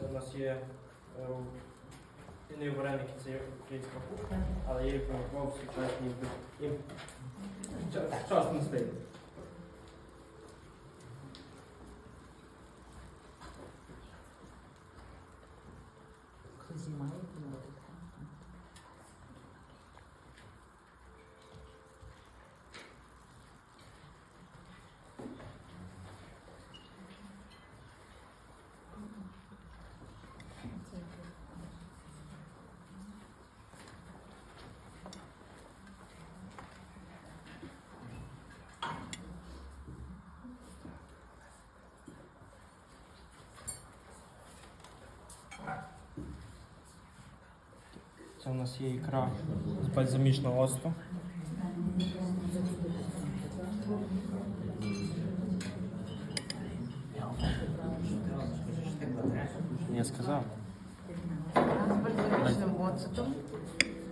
Це у нас є е, вареники, це є українська кухня, але я їх сучасній їм сучасному Це у нас є ікра з бальзамічного осту. Я сказав. з бальзамічним оцетом,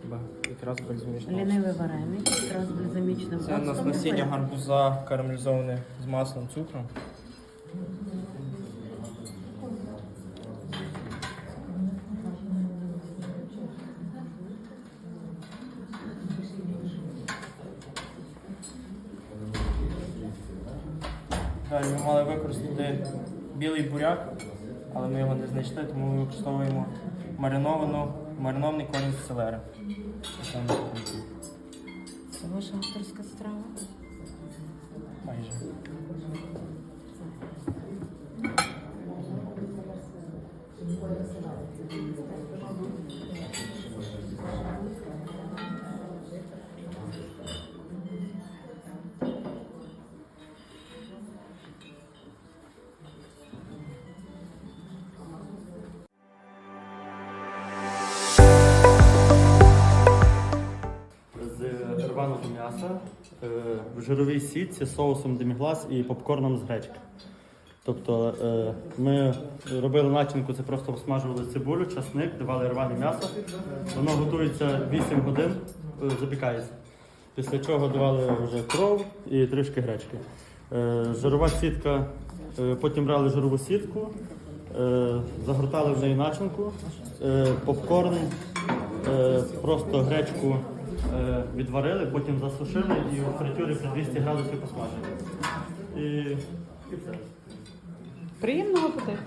Хіба ікра з бальзамічного осту. лінивий вареник, якраз бальзамічним Це у нас насіння гарбуза карамелізоване з маслом цукром. Ми мали використати білий буряк, але ми його не знайшли, тому ми використовуємо мариновану, маринований корінь з селери. Це ваша авторська страва. майже. Е, в жировій сітці соусом деміглас і попкорном з гречки. Тобто е, ми робили начинку, це просто обсмажували цибулю, часник, давали рване м'ясо. Воно готується 8 годин, е, запікається. Після чого давали вже кров і трішки гречки. Жирова сітка, потім брали жирову сітку, загортали в неї начинку, попкорн, просто гречку відварили, потім засушили і у фритюрі при 200 градусів посмажили. І, і все. Приємного апетиту.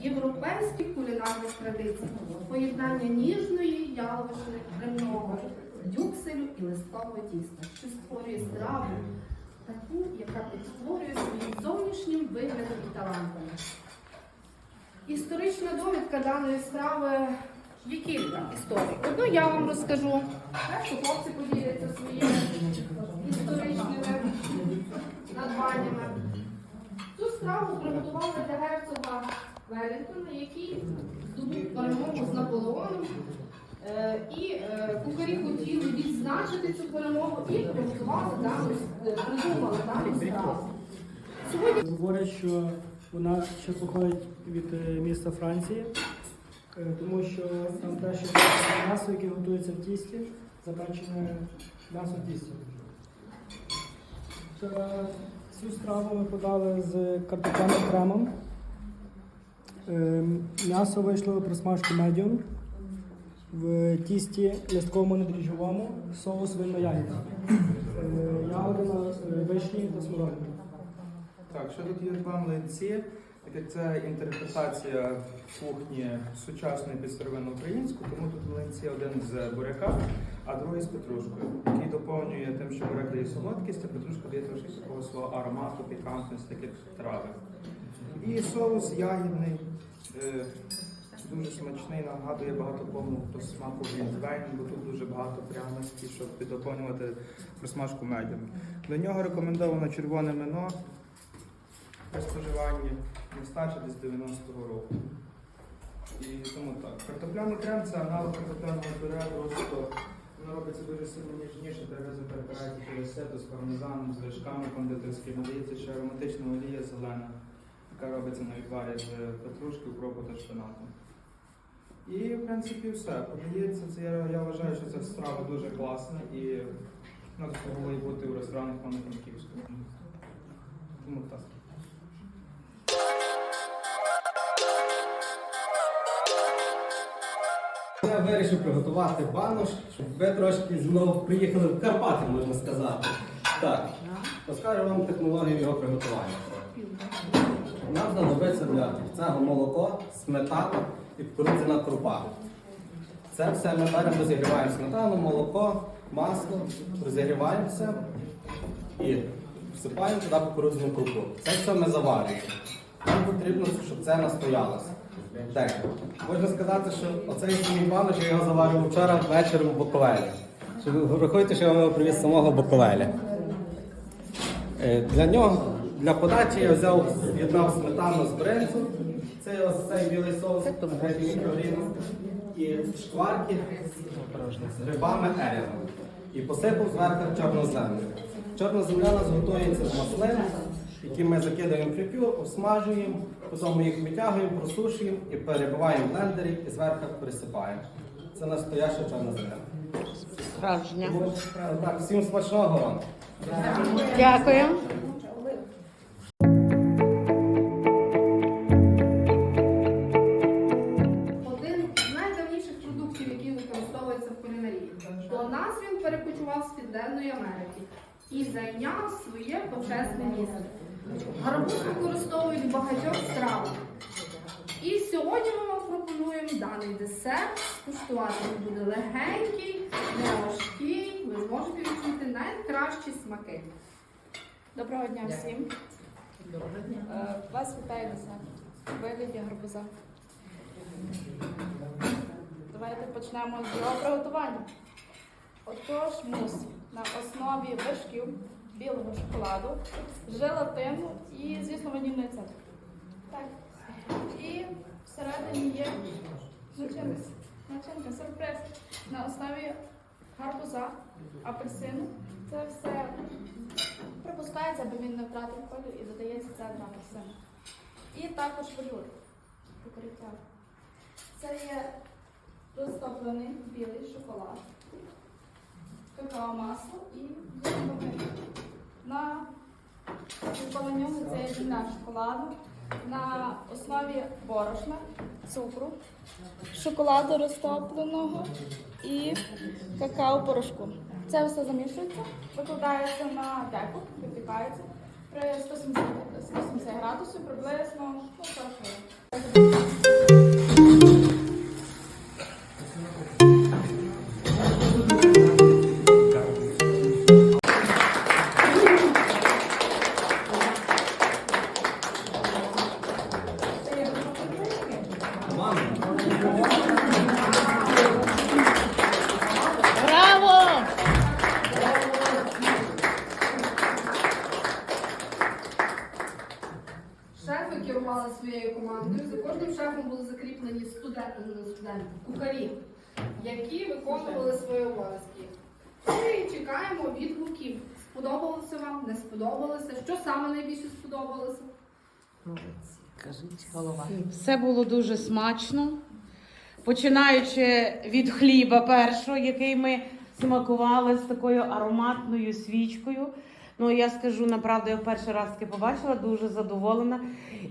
європейських кулінарних традицій, поєднання ніжної яловичини, грибного, дюкселю і листкового тіста, що створює страву, таку, яка підтворює своїм зовнішнім виглядом і талантами. Історична довідка даної страви є кілька історій. Одну я вам розкажу. Перше хлопці поділяться своїми історичними надбаннями. Цю страву приготували для герцога Велінгтона, який здобув перемогу з Наполеоном. Е, І е, кухарі хотіли відзначити цю перемогу і приготували дану, е, придумали дану страву. Сьогодні Говорять, що вона ще походить від міста Франції, тому що там теж є м'ясо, яке готується в тісті, запечене м'ясо в тісті. Цю страву ми подали з картопляним кремом. Е, М'ясо вийшло при смажку медіум. В тісті листковому недріжджовому соус винно ягідна. Ягодина, е, вишні та смородина. Так, що тут є два млинці, так як це інтерпретація кухні сучасної під старовинну українську, тому тут млинці один з буряка, а другий з петрушкою, який доповнює тим, що буряк дає солодкість, а петрушка дає трошки такого свого аромату, пікантності, таких трави. І соус ягідний, е, дуже смачний, нагадує багатоповну по смаку глінтвейн, бо тут дуже багато пряності, щоб доповнювати присмажку медом. До нього рекомендовано червоне вино при споживанні не старше десь 90-го року. І тому так. Картопляний крем це аналог картопляного пюре, просто воно робиться дуже сильно ніжніше, треба перебирати через сито з пармезаном, з вершками кондитерськими, надається ще ароматична олія зелена, яка робиться на відварі з петрушки, укропу та шпинату. І в принципі все. Подається, це я, я вважаю, що ця страва дуже класна і вона заслуговує бути в ресторанах Івано-Франківську. Тому так. Я вирішив приготувати банош, щоб ви трошки знову приїхали в Карпати, можна сказати. Так, розкажу вам технологію його приготування. Нам знадобиться для цього молоко, сметана і кукурудзяна крупа. Це все ми беремо, розігріваємо сметану, молоко, масло, розігріваємо все і всипаємо туди кукурудзяну крупу. Це все ми заварюємо. Нам потрібно, щоб це настоялося. Так, можна сказати, що оцей самий банош, я його заварив вчора ввечері в Буковелі. Що ви Рахуйте, що я вам його привіз самого Буковеля. Е, Для нього, для подачі я взяв, з'єднав сметану з бринзу, це ось цей білий соус, грецький мікрогрін, і шкварки з грибами ерінгом. І посипав зверху чорну землю. Чорна земля у нас готується з маслин, які ми закидаємо в фритюр, обсмажуємо, потім ми їх витягуємо, просушуємо і перебиваємо в блендері і зверху присипаємо. Це настояща чорна земля. Справжня. Так, всім смачного вам. Дякую. І своє почесне місце. Гарбуз використовують в багатьох стравах. І сьогодні ми вам пропонуємо даний десерт скуштувати. Він буде легенький, не важкий. Ви зможете відчути найкращі смаки. Доброго дня всім. Е, Вас вітає десерт. Вигляді гарбуза. Давайте почнемо з його приготування. Отож, мус на основі вершків, білого шоколаду, желатину і, звісно, ванільний цедр. Так. І всередині є начинка, начинка, сюрприз на основі гарбуза, апельсину. Це все Припускається, аби він не втратив колір і додається цедр апельсину. І також велюр покриття. Це є розтоплений білий шоколад, какао масло і зерновий. На нього це шоколаду на основі борошна, цукру, шоколаду розтопленого і какао порошку. Це все замішується, викладається на деку, випікається при 170, 170 градусів приблизно ну, 40 хвилин. Студенти, кухарі, які виконували свої обов'язки. Ми чекаємо відгуків. Сподобалося вам, не сподобалося? Що саме найбільше сподобалося? Кажіть, голова. Все було дуже смачно. Починаючи від хліба першого, який ми смакували з такою ароматною свічкою. Ну, я скажу направду, я перший раз таке побачила, дуже задоволена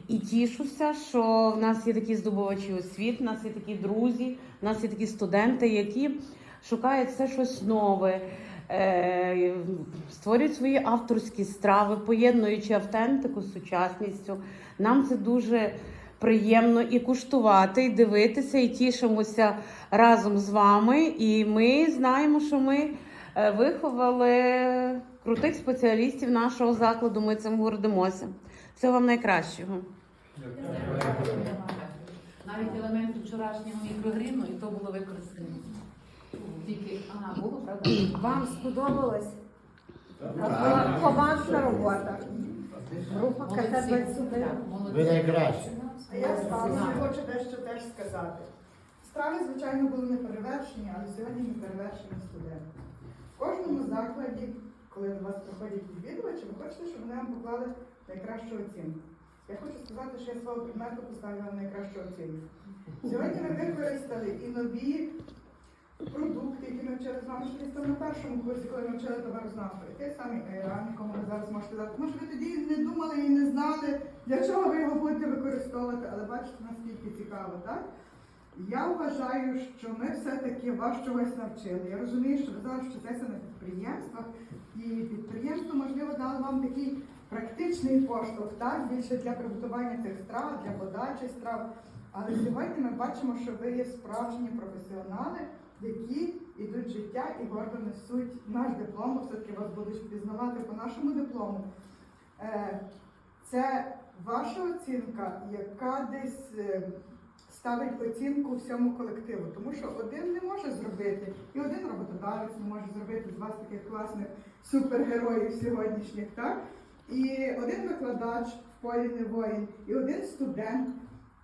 і тішуся, що в нас є такі здобувачі освіт, в нас є такі друзі, в нас є такі студенти, які шукають все щось нове, е, створюють свої авторські страви, поєднуючи автентику з сучасністю. Нам це дуже приємно і куштувати, і дивитися, і тішимося разом з вами. І ми знаємо, що ми е, виховали крутих спеціалістів нашого закладу. Ми цим гордимося. Всього вам найкращого. Навіть елементи вчорашнього мікрогріну, і то було використано. Тільки, ага, було, правда? Вам сподобалось? Була командна робота. Група Молодці. КТ-21. Ви найкраще. А я ставлю, хочу дещо теж сказати. Страви, звичайно, були не перевершені, але сьогодні не перевершені студенти. В кожному закладі, коли до вас приходять відвідувачі, ви хочете, щоб вони вам поклали найкращу оцінку. Я хочу сказати, що я свого предмету поставила найкращу оцінку. Сьогодні ми використали і нові продукти, які ми вчили з вами ще на першому курсі, коли ми вчили товарознавство. І той самий айран, якому ви зараз можете дати. Може, ви тоді не думали і не знали, для чого ви його будете використовувати, але бачите, наскільки цікаво, так? Я вважаю, що ми все-таки вас чогось навчили. Я розумію, що ви зараз вчитеся на підприємствах, і підприємство, можливо, дало вам такий практичний поштовх, так, більше для приготування цих страв, для подачі страв. Але сьогодні ми бачимо, що ви є справжні професіонали, які йдуть в життя і гордо несуть наш диплом, все-таки вас будуть впізнавати по нашому диплому. Е, Це ваша оцінка, яка десь е, ставить оцінку всьому колективу, тому що один не може зробити, і один роботодавець не може зробити з вас таких класних супергероїв сьогоднішніх, так? І один викладач в полі не воїн, і один студент.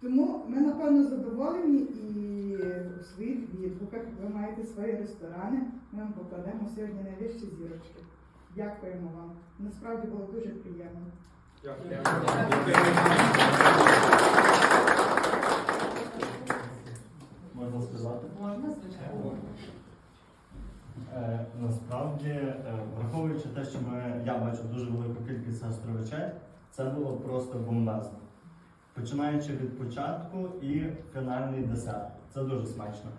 Тому ми, напевно, задоволені і у своїх відгуках ви маєте свої ресторани. Ми вам покладемо сьогодні найвищі зірочки. Дякуємо вам. Насправді було дуже приємно. Дякую. Можна сказати? Можна, звичайно. Е, насправді, е, враховуючи те, що ми, я бачу дуже велику кількість гастровичей, це було просто бомбезно. Починаючи від початку і фінальний десерт. Це дуже смачно.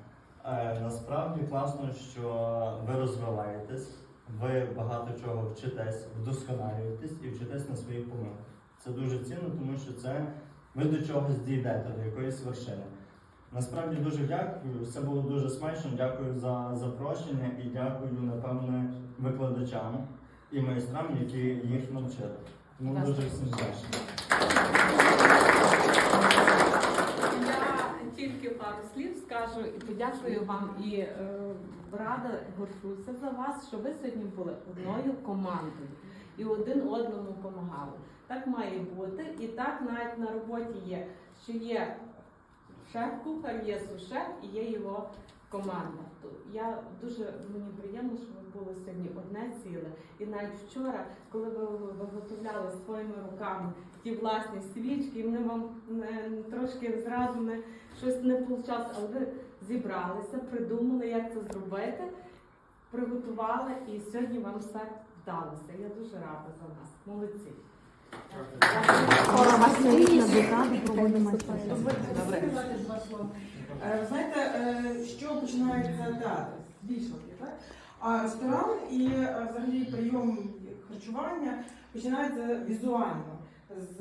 Е, насправді класно, що ви розвиваєтесь, ви багато чого вчитесь, вдосконалюєтесь і вчитесь на своїх помилках. Це дуже цінно, тому що це ви до чогось дійдете, до якоїсь вершини. Насправді дуже дякую. Все було дуже смачно. Дякую за запрошення і дякую, напевне, викладачам і майстрам, які їх навчили. Тому Вас дуже всім вдячний. Я тільки пару слів скажу і подякую вам і е, рада горжуся за вас, що ви сьогодні були одною командою і один одному допомагали. Так має бути, і так навіть на роботі є, що є шеф-кухар, є сушеф і є його команда. То Я дуже мені приємно, що ви були сьогодні одне ціле. І навіть вчора, коли ви виготовляли своїми руками ті власні свічки, і вони вам не, трошки зразу не щось не вийшло, але ви зібралися, придумали, як це зробити, приготували, і сьогодні вам все вдалося. Я дуже рада за вас. Молодці. Сказати два слова. Е, Знаєте, е, що починається театр? Вішалки, так? А ресторан і е, взагалі прийом харчування починається візуально. З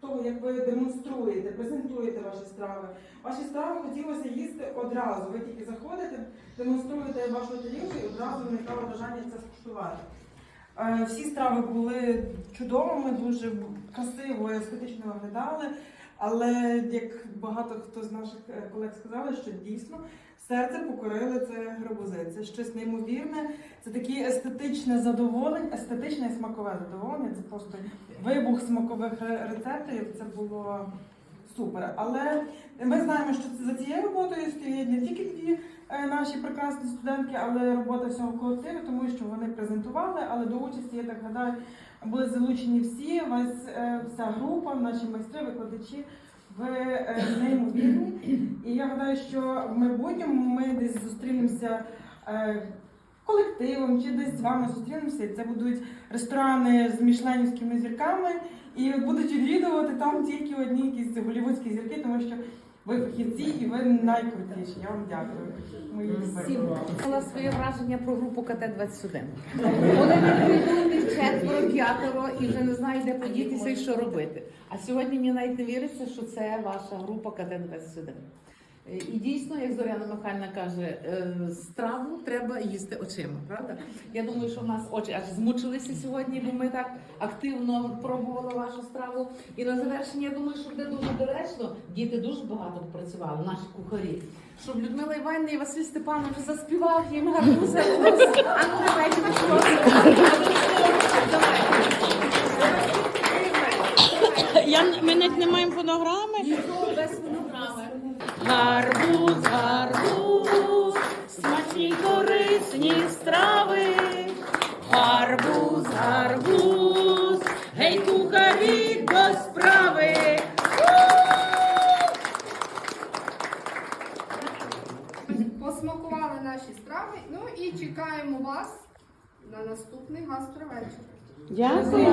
того, як ви демонструєте, презентуєте ваші страви. Ваші страви хотілося їсти одразу. Ви тільки заходите, демонструєте вашу тарілку і одразу виникало бажання це скуштувати. Всі страви були чудовими, дуже красиво естетично виглядали. Але як багато хто з наших е, колег сказали, що дійсно серце покорили це гарбузи. Це щось неймовірне, це таке естетичне задоволення, естетичне і смакове задоволення. Це просто вибух смакових ре- рецепторів. Це було супер. Але ми знаємо, що це за цією роботою стоять не тільки дві е, наші прекрасні студентки, але робота всього колективу, тому що вони презентували, але до участі, я так гадаю, були залучені всі, весь, е, вся група, наші майстри, викладачі. Ви е, неймовірні. І я гадаю, що в майбутньому ми десь зустрінемося е, колективом чи десь з вами зустрінемося. Це будуть ресторани з мішленівськими зірками, і будуть відвідувати там тільки одні якісь голівудські зірки, тому що ви фахівці і ви найкрутіші. Я вам дякую. Мої Всім Мала своє враження про групу КТ-21. Вони не прийдуть четверо, п'ятеро і вже не знають, де подітися і що робити. А сьогодні мені навіть не віриться, що це ваша група КТ-21. Е, І дійсно, як Зоряна Михайлівна каже, е, страву треба їсти очима, правда? Я думаю, що в нас очі аж змучилися сьогодні, бо ми так активно пробували вашу страву. І на завершення, я думаю, що буде дуже доречно. Діти дуже багато попрацювали, наші кухарі. Щоб Людмила Іванівна і Василь Степанович заспівав їм гарну зелень. А ну давайте ми не не маємо фонограми? Ніхто без фонограми. Гарбуз, гарбуз, смачні корисні страви. Гарбуз, гарбуз, гей, кухарі до справи. Посмакували наші страви. Ну і чекаємо вас на наступний гастровечір. Дякую.